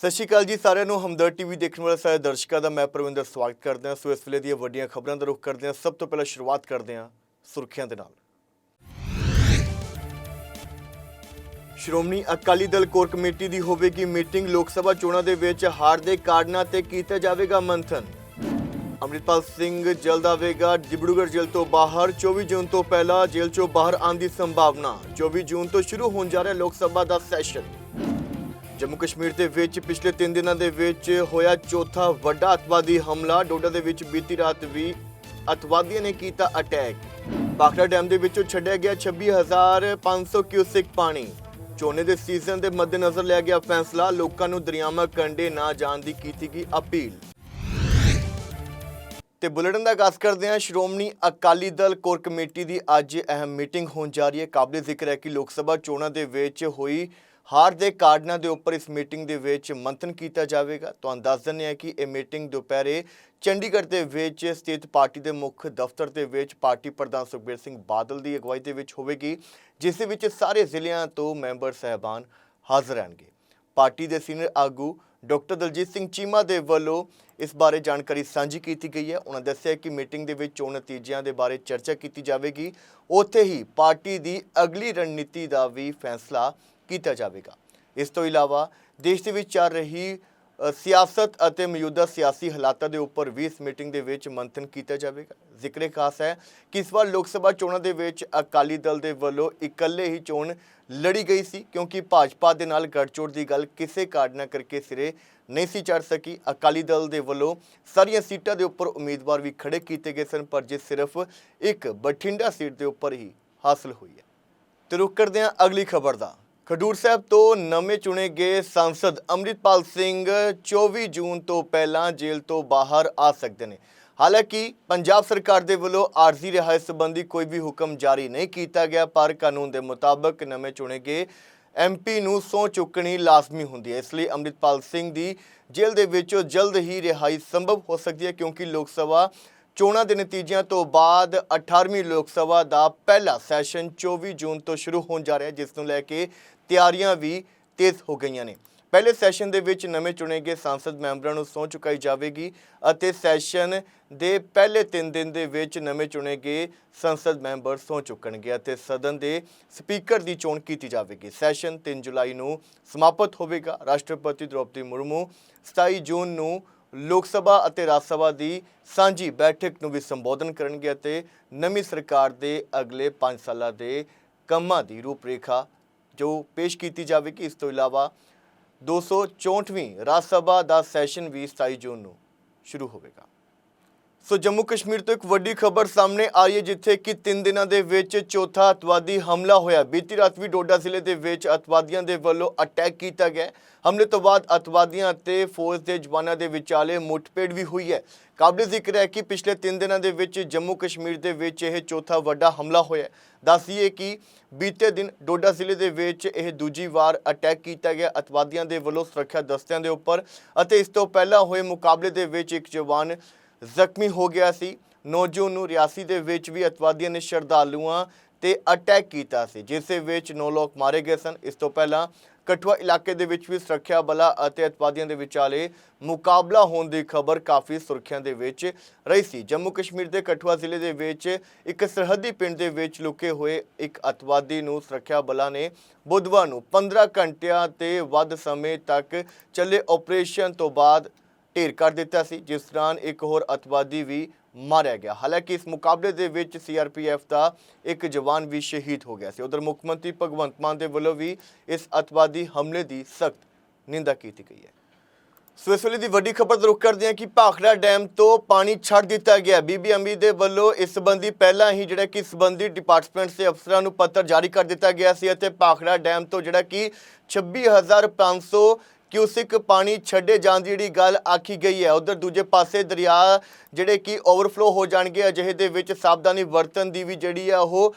ਸਤਿ ਸ਼੍ਰੀ ਅਕਾਲ ਜੀ, ਸਾਰਿਆਂ ਨੂੰ ਹਮਦਰ ਟੀਵੀ ਦੇਖਣ ਵਾਲੇ ਸਾਰੇ ਦਰਸ਼ਕਾਂ ਦਾ ਮੈਂ ਪ੍ਰਵਿੰਦਰ ਸਵਾਗਤ ਕਰਦਾ ਹਾਂ। ਸੋ ਇਸ ਵੇਲੇ ਦੀਆਂ ਵੱਡੀਆਂ ਖਬਰਾਂ ਦਾ ਰੁਖ ਕਰਦੇ ਹਾਂ। ਸਭ ਤੋਂ ਪਹਿਲਾਂ ਸ਼ੁਰੂਆਤ ਕਰਦੇ ਹਾਂ ਸੁਰਖੀਆਂ ਦੇ ਨਾਲ। ਸ਼੍ਰੋਮਣੀ ਅਕਾਲੀ ਦਲ ਕੋਰ ਕਮੇਟੀ ਦੀ ਹੋਵੇਗੀ ਮੀਟਿੰਗ। ਲੋਕ ਸਭਾ ਚੋਣਾਂ ਦੇ ਵਿੱਚ ਹਾਰ ਦੇ ਕਾਰਨਾਂ ਤੇ ਕੀਤਾ ਜਾਵੇਗਾ ਮੰਥਨ। ਅੰਮ੍ਰਿਤਪਾਲ ਸਿੰਘ ਜਲਦ ਆਵੇਗਾ ਡਿਬੜੂਗੜ੍ਹ ਜੇਲ੍ਹ ਤੋਂ ਬਾਹਰ। 24 ਜੂਨ ਤੋਂ ਪਹਿਲਾਂ ਜੇਲ੍ਹ ਚੋਂ ਬਾਹਰ ਆਉਣ ਦੀ ਸੰਭਾਵਨਾ। 24 ਜੂਨ ਤੋਂ ਸ਼ੁਰੂ ਹੋਣ ਜਾ ਰਿਹਾ ਲੋਕ ਸਭਾ ਦਾ ਸੈਸ਼ਨ। ਜੰਮੂ ਕਸ਼ਮੀਰ ਦੇ ਵਿੱਚ ਪਿਛਲੇ 3 ਦਿਨਾਂ ਦੇ ਵਿੱਚ ਹੋਇਆ ਚੌਥਾ ਵੱਡਾ ਅਤਵਾਦੀ ਹਮਲਾ। ਡੋਡਾ ਦੇ ਵਿੱਚ ਬੀਤੀ ਰਾਤ ਵੀ ਅਤਵਾਦੀਆਂ ਨੇ ਕੀਤਾ ਅਟੈਕ। ਬਾਖੜਾ ਡੈਮ ਦੇ ਵਿੱਚੋਂ ਛੱਡਿਆ ਗਿਆ 26500 ਕਿਊਸਿਕ ਪਾਣੀ। ਝੋਨੇ ਦੇ ਸੀਜ਼ਨ ਦੇ ਮੱਦੇਨਜ਼ਰ ਲਿਆ ਗਿਆ ਫੈਸਲਾ। ਲੋਕਾਂ ਨੂੰ ਦਰਿਆਵਾਂ, ਕੰਢੇ ਨਾ ਜਾਣ ਦੀ ਕੀਤੀ ਗਈ ਅਪੀਲ। ਤੇ ਬੁਲੇਟਿਨ ਦਾ ਆਗਾਜ਼ ਕਰਦੇ ਹਾਂ ਸ਼੍ਰੋਮਣੀ ਅਕਾਲੀ ਦਲ ਕੋਰ ਕਮੇਟੀ ਦੀ ਅੱਜ ਅਹਿਮ ਮੀਟਿੰਗ ਹੋਣ ਜਾ ਰਹੀ ਹੈ। ਕਾਬਲੇ ਜ਼ਿਕਰ ਹੈ ਕਿ ਲੋਕ ਸਭਾ ਚੋਣਾਂ ਦੇ ਵਿੱਚ ਹੋਈ ਹਾਰ ਦੇ ਕਾਰਡਨਾਂ ਦੇ ਉੱਪਰ ਇਸ ਮੀਟਿੰਗ ਦੇ ਵਿੱਚ ਮੰਥਨ ਕੀਤਾ ਜਾਵੇਗਾ। ਤੁਹਾਨੂੰ ਦੱਸ ਦਿੰਦੇ ਹਾਂ ਕਿ ਇਹ ਮੀਟਿੰਗ ਦੁਪਹਿਰੇ ਚੰਡੀਗੜ੍ਹ ਦੇ ਵਿੱਚ ਸਥਿਤ ਪਾਰਟੀ ਦੇ ਮੁੱਖ ਦਫ਼ਤਰ ਦੇ ਵਿੱਚ ਪਾਰਟੀ ਪ੍ਰਧਾਨ ਸੁਖਬੀਰ ਸਿੰਘ ਬਾਦਲ ਦੀ ਅਗਵਾਈ ਦੇ ਵਿੱਚ ਹੋਵੇਗੀ, ਜਿਸ ਦੇ ਵਿੱਚ ਸਾਰੇ ਜ਼ਿਲ੍ਹਿਆਂ ਤੋਂ ਮੈਂਬਰ ਸਹਿਬਾਨ ਹਾਜ਼ਰ ਰਹਿਣਗੇ। ਪਾਰਟੀ ਦੇ ਸੀਨੀਅਰ ਆਗੂ ਡਾਕਟਰ ਦਲਜੀਤ ਸਿੰਘ ਚੀਮਾ ਦੇ ਵੱਲੋਂ ਇਸ ਬਾਰੇ ਜਾਣਕਾਰੀ ਸਾਂਝੀ ਕੀਤੀ ਗਈ ਹੈ। ਉਹਨਾਂ ਦੱਸਿਆ ਕਿ ਮੀਟਿੰਗ ਦੇ ਵਿੱਚ ਚੋਣ ਨਤੀਜਿਆਂ ਦੇ ਬਾਰੇ ਚਰਚਾ ਕੀਤੀ ਜਾਵੇਗੀ। ਉੱਥੇ ਹੀ ਪਾਰਟੀ ਦੀ ਅਗਲੀ ਰਣਨੀਤੀ ਦਾ ਵੀ ਫੈਸਲਾ ਕੀਤਾ ਜਾਵੇਗਾ। ਇਸ ਤੋਂ ਇਲਾਵਾ ਦੇਸ਼ ਦੇ ਵਿੱਚ ਚੱਲ ਰਹੀ ਸਿਆਸਤ ਅਤੇ ਮੌਜੂਦਾ ਸਿਆਸੀ ਹਾਲਾਤਾਂ ਦੇ ਉੱਪਰ ਵੀ ਇਸ ਮੀਟਿੰਗ ਦੇ ਵਿੱਚ ਮੰਥਨ ਕੀਤਾ ਜਾਵੇਗਾ। ਜ਼ਿਕਰੇ ਖਾਸ ਹੈ ਕਿ ਇਸ ਵਾਰ ਲੋਕ ਸਭਾ ਚੋਣਾਂ ਦੇ ਵਿੱਚ ਅਕਾਲੀ ਦਲ ਦੇ ਵੱਲੋਂ ਇਕੱਲੇ ਹੀ ਚੋਣ ਲੜੀ ਗਈ ਸੀ, ਕਿਉਂਕਿ ਭਾਜਪਾ ਦੇ ਨਾਲ ਗੱਠਜੋੜ ਦੀ ਗੱਲ ਕਿਸੇ ਕਾਰਨ ਕਰਕੇ ਸਿਰੇ ਨਹੀਂ ਸੀ ਚੜ ਸਕੀ। ਅਕਾਲੀ ਦਲ ਦੇ ਵੱਲੋਂ ਸਾਰੀਆਂ ਸੀਟਾਂ ਦੇ ਉੱਪਰ ਉਮੀਦਵਾਰ ਵੀ ਖੜੇ ਕੀਤੇ ਗਏ ਸਨ, ਪਰ ਜੇ ਸਿਰਫ ਇੱਕ ਬਠਿੰਡਾ ਸੀਟ ਦੇ ਉੱਪਰ ਹੀ ਹਾਸਲ ਹੋਈ ਹੈ। ਤੇ ਰੁਕ ਕਰਦੇ ਹਾਂ ਅਗਲੀ ਖਬਰ ਦਾ। ਖਡੂਰ ਸਾਹਿਬ ਤੋਂ ਨਵੇਂ ਚੁਣੇ ਗਏ ਸੰਸਦ ਅੰਮ੍ਰਿਤਪਾਲ ਸਿੰਘ 24 ਜੂਨ ਤੋਂ ਪਹਿਲਾਂ ਜੇਲ੍ਹ ਤੋਂ ਬਾਹਰ ਆ ਸਕਦੇ ਨੇ। ਹਾਲਾਂਕਿ ਪੰਜਾਬ ਸਰਕਾਰ ਦੇ ਵੱਲੋਂ ਆਰਜ਼ੀ ਰਿਹਾਇਸ਼ ਸੰਬੰਧੀ ਕੋਈ ਵੀ ਹੁਕਮ ਜਾਰੀ ਨਹੀਂ ਕੀਤਾ ਗਿਆ, ਪਰ ਕਾਨੂੰਨ ਦੇ ਮੁਤਾਬਕ ਨਵੇਂ ਚੁਣੇ ਗਏ ਐਮਪੀ ਨੂੰ ਸਹੁੰ ਚੁੱਕਣੀ ਲਾਜ਼ਮੀ ਹੁੰਦੀ ਹੈ। ਇਸ ਲਈ ਅੰਮ੍ਰਿਤਪਾਲ ਸਿੰਘ ਦੀ ਜੇਲ੍ਹ ਦੇ ਵਿੱਚੋਂ ਜਲਦ ਹੀ ਰਿਹਾਈ ਸੰਭਵ ਹੋ ਸਕਦੀ ਹੈ, ਕਿਉਂਕਿ ਲੋਕ ਸਭਾ ਚੋਣਾਂ ਦੇ ਨਤੀਜਿਆਂ ਤੋਂ ਬਾਅਦ 18ਵੀਂ ਲੋਕ ਸਭਾ ਦਾ ਪਹਿਲਾ ਸੈਸ਼ਨ 24 ਜੂਨ ਤੋਂ ਸ਼ੁਰੂ ਹੋਣ ਜਾ ਰਿਹਾ ਹੈ, ਜਿਸ ਨੂੰ ਲੈ ਕੇ ਤਿਆਰੀਆਂ ਵੀ ਤੇਜ਼ ਹੋ ਗਈਆਂ ਨੇ। ਪਹਿਲੇ ਸੈਸ਼ਨ ਦੇ ਵਿੱਚ ਨਵੇਂ ਚੁਣੇ ਗਏ ਸੰਸਦ ਮੈਂਬਰਾਂ ਨੂੰ ਸਹੁੰ ਚੁਕਾਈ ਜਾਵੇਗੀ ਅਤੇ ਸੈਸ਼ਨ ਦੇ ਪਹਿਲੇ 3 ਦਿਨ ਦੇ ਵਿੱਚ ਨਵੇਂ ਚੁਣੇ ਗਏ ਸੰਸਦ ਮੈਂਬਰ ਸਹੁੰ ਚੁੱਕਣਗੇ ਅਤੇ ਸਦਨ ਦੇ ਸਪੀਕਰ ਦੀ ਚੋਣ ਕੀਤੀ ਜਾਵੇਗੀ। ਸੈਸ਼ਨ 3 ਜੁਲਾਈ ਨੂੰ ਸਮਾਪਤ ਹੋਵੇਗਾ। ਰਾਸ਼ਟਰਪਤੀ ਦ੍ਰੋਪਦੀ ਮੁਰਮੂ 27 ਜੂਨ ਨੂੰ ਲੋਕ ਸਭਾ ਅਤੇ ਰਾਜ ਸਭਾ ਦੀ ਸਾਂਝੀ ਬੈਠਕ ਨੂੰ ਵੀ ਸੰਬੋਧਨ ਕਰਨਗੇ ਅਤੇ ਨਵੀਂ ਸਰਕਾਰ ਦੇ ਅਗਲੇ 5 ਸਾਲਾਂ ਦੇ ਕੰਮਾਂ ਦੀ ਰੂਪਰੇਖਾ ਜੋ ਪੇਸ਼ ਕੀਤੀ ਜਾਵੇਗੀ, ਇਸ ਤੋਂ ਇਲਾਵਾ 264ਵੀਂ ਰਾਜ ਸਭਾ ਦਾ ਸੈਸ਼ਨ ਵੀ 27 ਜੂਨ ਨੂੰ ਸ਼ੁਰੂ ਹੋਵੇਗਾ। ਸੋ ਜੰਮੂ ਕਸ਼ਮੀਰ ਤੋਂ ਇੱਕ ਵੱਡੀ ਖਬਰ ਸਾਹਮਣੇ ਆ ਰਹੀ ਹੈ, ਜਿੱਥੇ ਕਿ 3 ਦਿਨਾਂ ਦੇ ਵਿੱਚ ਚੌਥਾ ਅਤਵਾਦੀ ਹਮਲਾ ਹੋਇਆ। ਬੀਤੀ ਰਾਤ ਵੀ ਡੋਡਾ ਜ਼ਿਲ੍ਹੇ ਦੇ ਵਿੱਚ ਅਤਵਾਦੀਆਂ ਦੇ ਵੱਲੋਂ ਅਟੈਕ ਕੀਤਾ ਗਿਆ। ਹਮਲੇ ਤੋਂ ਬਾਅਦ ਅਤਵਾਦੀਆਂ ਅਤੇ ਫੌਜ ਦੇ ਜਵਾਨਾਂ ਦੇ ਵਿਚਾਲੇ ਮੁੱਠਭੇੜ ਵੀ ਹੋਈ ਹੈ। ਕਾਬਲੇ ਜ਼ਿਕਰ ਹੈ ਕਿ ਪਿਛਲੇ 3 ਦਿਨਾਂ ਦੇ ਵਿੱਚ ਜੰਮੂ ਕਸ਼ਮੀਰ ਦੇ ਵਿੱਚ ਇਹ ਚੌਥਾ ਵੱਡਾ ਹਮਲਾ ਹੋਇਆ ਦੱਸੀਏ ਕਿ ਬੀਤੇ ਦਿਨ ਡੋਡਾ ਜ਼ਿਲ੍ਹੇ ਦੇ ਵਿੱਚ ਇਹ ਦੂਜੀ ਵਾਰ ਅਟੈਕ ਕੀਤਾ ਗਿਆ। ਅਤਵਾਦੀਆਂ ਦੇ ਵੱਲੋਂ ਸੁਰੱਖਿਆ ਦਸਤਿਆਂ ਦੇ ਉੱਪਰ ਅਤੇ ਇਸ ਤੋਂ ਪਹਿਲਾਂ ਹੋਏ ਮੁਕਾਬਲੇ ਦੇ ਵਿੱਚ ਇੱਕ ਜਵਾਨ ਜ਼ਖਮੀ ਹੋ ਗਿਆ ਸੀ। 9 ਜੂਨ ਨੂੰ ਰਿਆਸੀ ਦੇ ਵਿੱਚ ਵੀ ਅਤਵਾਦੀਆਂ ਨੇ ਸ਼ਰਧਾਲੂਆਂ ਤੇ ਅਟੈਕ ਕੀਤਾ ਸੀ, ਜਿਸ ਦੇ ਵਿੱਚ 9 ਲੋਕ ਮਾਰੇ ਗਏ ਸਨ। ਇਸ ਤੋਂ ਪਹਿਲਾਂ ਕਠੂਆ ਇਲਾਕੇ ਦੇ ਵਿੱਚ ਵੀ ਸੁਰੱਖਿਆ ਬਲਾਂ ਅਤੇ ਅਤਵਾਦੀਆਂ ਦੇ ਵਿਚਾਲੇ ਮੁਕਾਬਲਾ ਹੋਣ ਦੀ ਖਬਰ ਕਾਫੀ ਸੁਰਖੀਆਂ ਦੇ ਵਿੱਚ ਰਹੀ ਸੀ। ਜੰਮੂ ਕਸ਼ਮੀਰ ਦੇ ਕਠੂਆ ਜ਼ਿਲ੍ਹੇ ਦੇ ਵਿੱਚ ਇੱਕ ਸਰਹੱਦੀ ਪਿੰਡ ਦੇ ਵਿੱਚ ਲੁਕੇ ਹੋਏ ਇੱਕ ਅਤਵਾਦੀ ਨੂੰ ਸੁਰੱਖਿਆ ਬਲਾਂ ਨੇ ਬੁੱਧਵਾਰ ਨੂੰ 15 ਘੰਟਿਆਂ ਤੇ ਵੱਧ ਸਮੇਂ ਤੱਕ ਚੱਲੇ ਆਪਰੇਸ਼ਨ ਤੋਂ ਬਾਅਦ ਢੇਰ ਕਰ ਦਿੱਤਾ ਸੀ, ਜਿਸ ਦੌਰਾਨ ਇੱਕ ਹੋਰ ਅਤਵਾਦੀ ਵੀ ਮਾਰਿਆ ਗਿਆ। ਹਾਲਾਂਕਿ ਇਸ ਮੁਕਾਬਲੇ ਦੇ ਵਿੱਚ ਸੀਆਰਪੀਐਫ ਦਾ ਇੱਕ ਜਵਾਨ ਵੀ ਸ਼ਹੀਦ ਹੋ ਗਿਆ ਸੀ। ਉਧਰ ਮੁੱਖ ਮੰਤਰੀ ਭਗਵੰਤ ਮਾਨ ਦੇ ਵੱਲੋਂ ਵੀ ਇਸ ਅਤਵਾਦੀ ਹਮਲੇ ਦੀ ਸਖਤ ਨਿੰਦਾ ਕੀਤੀ ਗਈ ਹੈ। ਸੋ ਇਸ ਵੇਲੇ ਦੀ ਵੱਡੀ ਖਬਰ ਦਾ ਕਰਦੇ ਹਾਂ ਕਿ ਭਾਖੜਾ ਡੈਮ ਤੋਂ ਪਾਣੀ ਛੱਡ ਦਿੱਤਾ ਗਿਆ। ਬੀਬੀਐਮਬੀ ਦੇ ਵੱਲੋਂ ਇਸ ਸੰਬੰਧੀ ਪਹਿਲਾਂ ਹੀ ਜਿਹੜਾ ਕਿ ਸੰਬੰਧੀ ਡਿਪਾਰਟਮੈਂਟ ਦੇ ਅਫਸਰਾਂ ਨੂੰ ਪੱਤਰ ਜਾਰੀ ਕਰ ਦਿੱਤਾ ਗਿਆ ਸੀ ਅਤੇ ਭਾਖੜਾ ਡੈਮ ਤੋਂ ਜਿਹੜਾ ਕਿ 26500 ਕਿ ਕਿਊਸਿਕ ਪਾਣੀ ਛੱਡੇ ਜਾਣ ਦੀ ਜਿਹੜੀ ਗੱਲ ਆਖੀ ਗਈ ਹੈ। ਉਧਰ ਦੂਜੇ ਪਾਸੇ ਦਰਿਆ ਜਿਹੜੇ ਕਿ ਓਵਰਫਲੋ ਹੋ ਜਾਣਗੇ, ਅਜਿਹੇ ਦੇ ਵਿੱਚ ਸਾਵਧਾਨੀ ਵਰਤਣ ਦੀ ਵੀ ਜਿਹੜੀ ਆ ਉਹ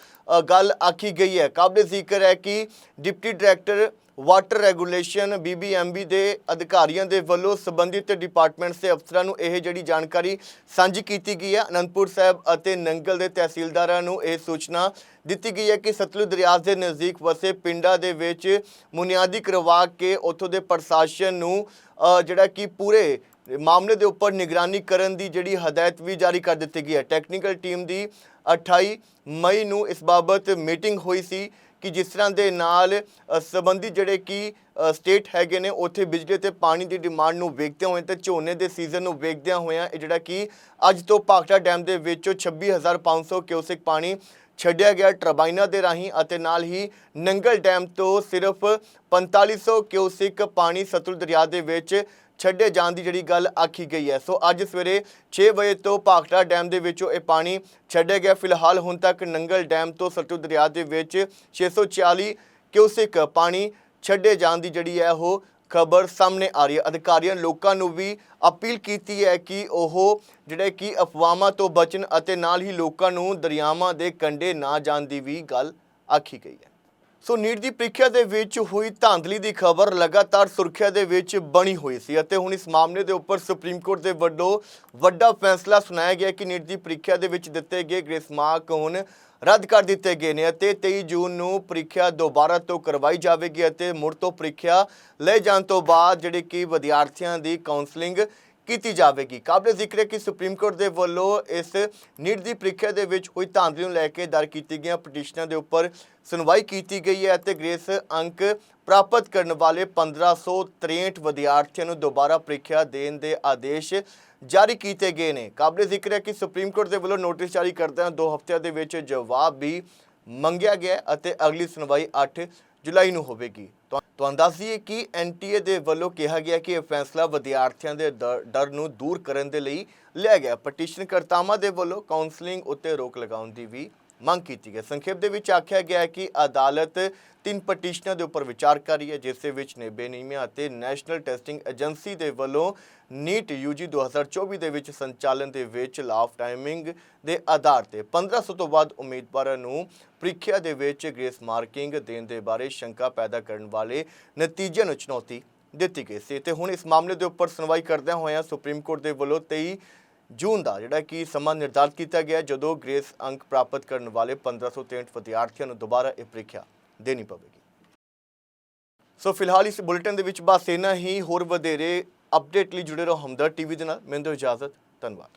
ਗੱਲ ਆਖੀ ਗਈ ਹੈ। ਕਾਬਲੇ ਜ਼ਿਕਰ ਹੈ ਕਿ deputy director water regulation BBMB ਦੇ ਅਧਿਕਾਰੀਆਂ ਦੇ ਵੱਲੋਂ ਸੰਬੰਧਿਤ ਡਿਪਾਰਟਮੈਂਟਸ ਦੇ ਅਫਸਰਾਂ ਨੂੰ ਇਹ ਜਿਹੜੀ ਜਾਣਕਾਰੀ ਸਾਂਝੀ ਕੀਤੀ ਗਈ ਹੈ। ਅਨੰਦਪੁਰ ਸਾਹਿਬ ਅਤੇ ਨੰਗਲ ਦੇ ਤਹਿਸੀਲਦਾਰਾਂ ਨੂੰ ਇਹ ਸੂਚਨਾ ਦਿੱਤੀ ਗਈ ਹੈ ਕਿ ਸਤਲੁਜ ਦਰਿਆ ਦੇ ਨਜ਼ਦੀਕ ਵਸੇ ਪਿੰਡਾਂ ਦੇ ਵਿੱਚ ਬੁਨਿਆਦੀ ਕਰਵਾ ਕੇ ਉੱਥੋਂ ਦੇ ਪ੍ਰਸ਼ਾਸਨ ਨੂੰ ਜਿਹੜਾ ਕਿ ਪੂਰੇ ਮਾਮਲੇ ਦੇ ਉੱਪਰ ਨਿਗਰਾਨੀ ਕਰਨ ਦੀ ਜਿਹੜੀ ਹਦਾਇਤ ਵੀ ਜਾਰੀ ਕਰ ਦਿੱਤੀ ਗਈ ਹੈ। ਟੈਕਨੀਕਲ ਟੀਮ ਦੀ 28 ਮਈ ਨੂੰ ਇਸ ਬਾਬਤ ਮੀਟਿੰਗ ਹੋਈ ਸੀ। ਕਿ ਜਿਸ ਤਰ੍ਹਾਂ ਦੇ ਨਾਲ ਅ, ਸੰਬੰਧੀ ਜਿਹੜੇ ਕਿ ਸਟੇਟ ਹੈਗੇ ਨੇ ਉੱਥੇ ਬਿਜਲੀ ਤੇ ਪਾਣੀ ਦੀ ਡਿਮਾਂਡ ਨੂੰ ਵੇਖਦਿਆਂ ਹੋਏ ਤੇ ਝੋਨੇ ਦੇ ਸੀਜ਼ਨ ਨੂੰ ਵੇਖਦਿਆਂ ਹੋਇਆਂ ਇਹ ਜਿਹੜਾ ਕਿ ਅੱਜ ਤੋਂ ਪਾਖੜਾ ਡੈਮ ਦੇ ਵਿੱਚੋਂ 26500 ਕਿਊਸਿਕ ਪਾਣੀ ਛੱਡਿਆ ਗਿਆ ਟਰਬਾਈਨਾਂ ਦੇ ਰਾਹੀਂ ਅਤੇ ਨਾਲ ਹੀ ਨੰਗਲ ਡੈਮ ਤੋਂ ਸਿਰਫ 4500 ਕਿਊਸਿਕ ਪਾਣੀ ਸਤਲੁਜ ਦਰਿਆ ਦੇ ਵਿੱਚ ਛੱਡੇ ਜਾਣ ਦੀ ਜਿਹੜੀ ਗੱਲ ਆਖੀ ਗਈ ਹੈ। ਸੋ ਅੱਜ ਸਵੇਰੇ 6 ਵਜੇ ਤੋਂ ਪਾਖੜਾ ਡੈਮ ਦੇ ਵਿੱਚੋਂ ਇਹ ਪਾਣੀ ਛੱਡਿਆ ਗਿਆ। ਫਿਲਹਾਲ ਹੁਣ ਤੱਕ ਨੰਗਲ ਡੈਮ ਤੋਂ ਸਤਲੁਜ ਦਰਿਆ ਦੇ ਵਿੱਚ 640 ਕਿਊਸਿਕ ਪਾਣੀ ਛੱਡੇ ਜਾਣ ਦੀ ਜਿਹੜੀ ਹੈ, ਉਹ ਖਬਰ ਸਾਹਮਣੇ ਆ ਰਹੀ ਹੈ। ਅਧਿਕਾਰੀਆਂ ਲੋਕਾਂ ਨੂੰ ਵੀ ਅਪੀਲ ਕੀਤੀ ਹੈ ਕਿ ਉਹ ਜਿਹੜੇ ਕਿ ਅਫਵਾਹਾਂ ਤੋਂ ਬਚਣ ਅਤੇ ਨਾਲ ਹੀ ਲੋਕਾਂ ਨੂੰ ਦਰਿਆਵਾਂ ਦੇ ਕੰਢੇ ਨਾ ਜਾਣ ਦੀ ਵੀ ਗੱਲ ਆਖੀ ਗਈ ਹੈ। ਸੋ ਨੀਟ ਦੀ ਪ੍ਰੀਖਿਆ ਦੇ ਵਿੱਚ ਹੋਈ ਧਾਂਦਲੀ ਦੀ ਖਬਰ ਲਗਾਤਾਰ ਸੁਰੱਖਿਆ ਦੇ ਵਿੱਚ ਬਣੀ ਹੋਈ ਸੀ ਅਤੇ ਹੁਣ ਇਸ ਮਾਮਲੇ ਦੇ ਉੱਪਰ ਸੁਪਰੀਮ ਕੋਰਟ ਦੇ ਵੱਲੋਂ ਵੱਡਾ ਫੈਸਲਾ ਸੁਣਾਇਆ ਗਿਆ ਕਿ ਨੀਟ ਦੀ ਪ੍ਰੀਖਿਆ ਦੇ ਵਿੱਚ ਦਿੱਤੇ ਗਏ ਗ੍ਰੇਸ ਮਾਰਕ ਹੁਣ ਰੱਦ ਕਰ ਦਿੱਤੇ ਗਏ ਨੇ ਅਤੇ 23 ਜੂਨ ਨੂੰ ਪ੍ਰੀਖਿਆ ਦੁਬਾਰਾ ਤੋਂ ਕਰਵਾਈ ਜਾਵੇਗੀ ਅਤੇ ਮੁੜ ਤੋਂ ਪ੍ਰੀਖਿਆ ਲੈ ਜਾਣ ਤੋਂ ਬਾਅਦ ਜਿਹੜੇ ਕਿ ਵਿਦਿਆਰਥੀਆਂ ਦੀ ਕਾਉਂਸਲਿੰਗ ਕੀਤੀ ਜਾਵੇਗੀ। ਕਾਬਲੇ ਜ਼ਿਕਰ ਹੈ ਕਿ ਸੁਪਰੀਮ ਕੋਰਟ ਦੇ ਵੱਲੋਂ ਇਸ ਨੀਟ ਦੀ ਪ੍ਰੀਖਿਆ ਦੇ ਵਿੱਚ ਹੋਈ ਧਾਂਦਲੀ ਨੂੰ ਲੈ ਕੇ ਦਰ ਕੀਤੀ ਗਈਆਂ ਪਟੀਸ਼ਨਾਂ ਦੇ ਉੱਪਰ ਸੁਣਵਾਈ ਕੀਤੀ ਗਈ ਹੈ ਅਤੇ ਗ੍ਰੇਸ ਅੰਕ ਪ੍ਰਾਪਤ ਕਰਨ ਵਾਲੇ 1563 ਵਿਦਿਆਰਥੀਆਂ ਨੂੰ ਦੁਬਾਰਾ ਪ੍ਰੀਖਿਆ ਦੇਣ ਦੇ ਆਦੇਸ਼ ਜਾਰੀ ਕੀਤੇ ਗਏ ਨੇ। ਕਾਬਲੇ ਜ਼ਿਕਰ ਹੈ ਕਿ ਸੁਪਰੀਮ ਕੋਰਟ ਦੇ ਵੱਲੋਂ ਨੋਟਿਸ ਜਾਰੀ ਕਰਦਿਆਂ ਦੋ ਹਫ਼ਤਿਆਂ ਦੇ ਵਿੱਚ ਜਵਾਬ ਵੀ ਮੰਗਿਆ ਗਿਆ ਅਤੇ ਅਗਲੀ ਸੁਣਵਾਈ 8 ਜੁਲਾਈ ਨੂੰ ਹੋਵੇਗੀ। ਤੁਹਾਨੂੰ ਦੱਸ ਦਈਏ ਕਿ ਐਨਟੀਏ ਦੇ ਵੱਲੋਂ ਕਿਹਾ ਗਿਆ ਕਿ ਇਹ ਫੈਸਲਾ ਵਿਦਿਆਰਥੀਆਂ ਦੇ ਦਰ- ਡਰ ਨੂੰ ਦੂਰ ਕਰਨ ਦੇ ਲਈ ਲਿਆ ਗਿਆ। ਪਟੀਸ਼ਨ ਕਰਤਾਵਾਂ ਦੇ ਵੱਲੋਂ ਕਾਉਂਸਲਿੰਗ ਉੱਤੇ ਰੋਕ ਲਗਾਉਣ ਦੀ ਵੀ ਮੰਗ ਕੀਤੀ ਗਈ। ਸੰਖੇਪ ਦੇ ਵਿੱਚ ਆਖਿਆ ਗਿਆ ਹੈ ਕਿ ਅਦਾਲਤ ਤਿੰਨ ਪਟੀਸ਼ਨਾਂ ਦੇ ਉੱਪਰ ਵਿਚਾਰ ਕਰ ਰਹੀ ਹੈ, ਜਿਸ ਦੇ ਵਿੱਚ ਨੇ ਬੇਨੀਮੀਆ ਅਤੇ ਨੈਸ਼ਨਲ ਟੈਸਟਿੰਗ ਏਜੰਸੀ ਦੇ ਵੱਲੋਂ ਨੀਟ ਯੂਜੀ 2024 ਦੇ ਵਿੱਚ ਸੰਚਾਲਨ ਦੇ ਵਿੱਚ ਲਾਫ ਟਾਈਮਿੰਗ ਦੇ ਆਧਾਰ ਤੇ 1500 ਤੋਂ ਵੱਧ ਉਮੀਦਵਾਰਾਂ ਨੂੰ ਪ੍ਰੀਖਿਆ ਦੇ ਵਿੱਚ ਗ੍ਰੇਸ ਮਾਰਕਿੰਗ ਦੇਣ ਦੇ ਬਾਰੇ ਸ਼ੰਕਾ ਪੈਦਾ ਕਰਨ ਵਾਲੇ ਨਤੀਜਿਆਂ ਨੂੰ ਚੁਣੌਤੀ ਦਿੱਤੀ ਗਈ ਸੀ। ਤੇ ਹੁਣ ਇਸ ਮਾਮਲੇ ਦੇ ਉੱਪਰ ਸੁਣਵਾਈ ਕਰਦਿਆਂ ਹੋਇਆਂ ਸੁਪਰੀਮ ਕੋਰਟ ਦੇ ਵੱਲੋਂ 23 ਜੂਨ ਦਾ, ਜਿਹੜਾ ਕਿ ਸਮਾਂ ਨਿਰਧਾਰਤ ਕੀਤਾ ਗਿਆ ਜਦੋਂ ਗ੍ਰੇਸ ਅੰਕ ਪ੍ਰਾਪਤ ਕਰਨ ਵਾਲੇ 1563 ਵਿਦਿਆਰਥੀਆਂ ਨੂੰ ਦੁਬਾਰਾ ਇਹ ਪ੍ਰੀਖਿਆ ਦੇਣੀ ਪਵੇਗੀ। ਸੋ ਫਿਲਹਾਲ ਇਸ ਬੁਲੇਟਿਨ ਦੇ ਵਿੱਚ ਬਸ ਇੰਨਾ ਹੀ। ਹੋਰ ਵਧੇਰੇ ਅਪਡੇਟ ਲਈ ਜੁੜੇ ਰਹੋ ਹਮਦਰ ਟੀਵੀ ਦੇ ਨਾਲ। ਮੈਨੂੰ ਇਜਾਜ਼ਤ। ਧੰਨਵਾਦ।